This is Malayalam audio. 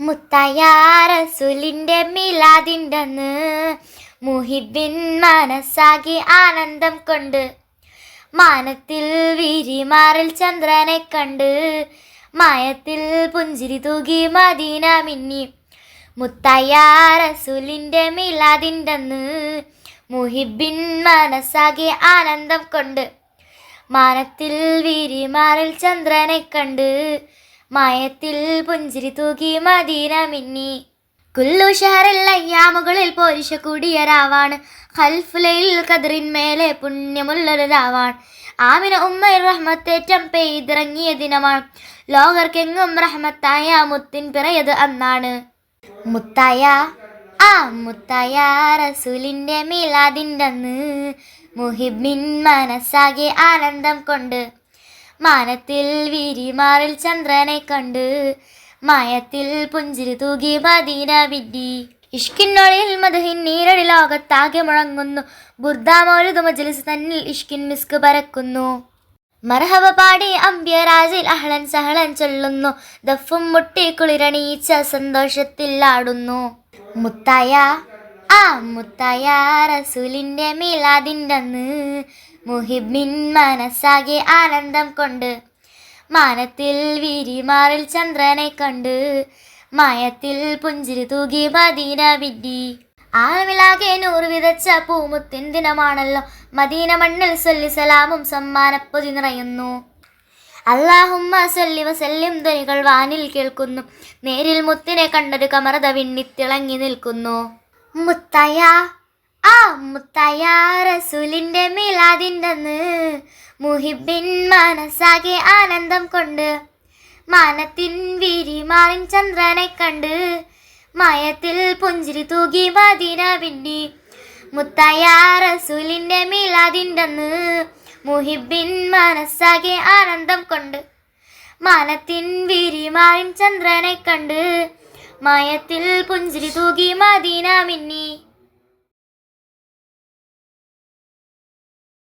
മുത്തയ്യാറസുലിന്റെ മിലാദിന്റെന്ന് മുഹിബിൻ മനസ്സാകി ആനന്ദം കൊണ്ട് മാനത്തിൽ വിരിമാറിൽ ചന്ദ്രനെ കണ്ട് മായത്തിൽ പുഞ്ചിരി തൂകി മദീന മിന്നി മുത്തയ്യാറസുലിന്റെ മിലാദിന്റെന്ന് മുഹിബിൻ മനസ്സാകെ ആനന്ദം കൊണ്ട് മാനത്തിൽ വിരിമാറിൽ ചന്ദ്രനെ കണ്ട് മായത്തിൽ പുഞ്ചിരി തൂക്കി മദീന മിന്നി കുല്ലു ഷഹറിൽ അയ്യാമുകളിൽ പോരിഷ കൂടിയ രാവാണ്. ഖൽഫുലയിൽ കതിറിന്മേലെ പുണ്യമുള്ളൊരു രാവാണ്. ആമിന ഉമ്മയിൽ റഹ്മത്തേറ്റം പെയ്തിറങ്ങിയ ദിനമാണ്. ലോകർക്കെങ്ങും റഹ്മത്തായ മുത്തിൻ പിറയത് അന്നാണ്. മുത്തായ ആ മുത്തായ റസൂലിന്റെ മീലാദിന്റെ മുഹിബിൻ മനസ്സാകെ ആനന്ദം കൊണ്ട് മാനത്തിൽ വിരിമാറിൽ ചന്ദ്രനെ കണ്ട് മയത്തിൽ പുഞ്ചിരി തൂകി മദീന വിഡി ഇഷ്കിന്നൊളിയിൽ മധുഹിൻ നീരടി ലോകത്താകെ മുഴങ്ങുന്നു. ബുർദാമോലുദ് മജ്ലിസ് തന്നിൽ ഇഷ്കിൻ മിസ്ക് പരക്കുന്നു. മർഹബ പാടി അമ്പ്യരാജിൽ അഹളൻ സഹളൻ ചൊല്ലുന്നു. ദഫും മുട്ടി കുളിരണീച്ച സന്തോഷത്തിൽ ആടുന്നു. മുത്തായ ആ മുത്തായ റസൂലിന്റെ മീലാദിന്റെ അന്ന് മുഹിബിൻ മനസ്സാകെ ആനന്ദം കൊണ്ട് മാനത്തിൽ വിരിമാറിൽ ചന്ദ്രനെ കണ്ട് മായത്തിൽ പുഞ്ചിരി തൂകി മദീന വിഡി ആഴമിലാകെ നൂറ് വിതച്ച പൂമുത്തിൻ ദിനമാണല്ലോ മദീന മണ്ണിൽ സൊല്ലി സലാമും സമ്മാനപ്പൊതി നിറയുന്നു. അള്ളാഹുമ്മ സൊല്ലി വസല്ലിം ധ്വനികൾ വാനിൽ കേൾക്കുന്നു. നേരിൽ മുത്തിനെ കണ്ടത് കമറത വിണ്ണിത്തിളങ്ങി നിൽക്കുന്നു. മുത്തയ ആ മുത്തയാ റസൂലിന്റെ മീലാദിന്റെ അന്ന് മുഹിബിൻ മനസ്സാകെ ആനന്ദം കൊണ്ട് മാനത്തിൻ വിരിമാറിൻ ചന്ദ്രനെ കണ്ട് മയത്തിൽ പുഞ്ചിരി തൂകി മദീന പിന്നി മുത്തയാ റസൂലിന്റെ മീലാദിന്റെ അന്ന് മുഹിബിൻ മനസ്സാകെ ആനന്ദം കൊണ്ട് മാനത്തിൻ വിരിമാറിൻ ചന്ദ്രനെ കണ്ട് മയത്തിൽ പുഞ്ചിരി തൂകി മദീന മിന്നി.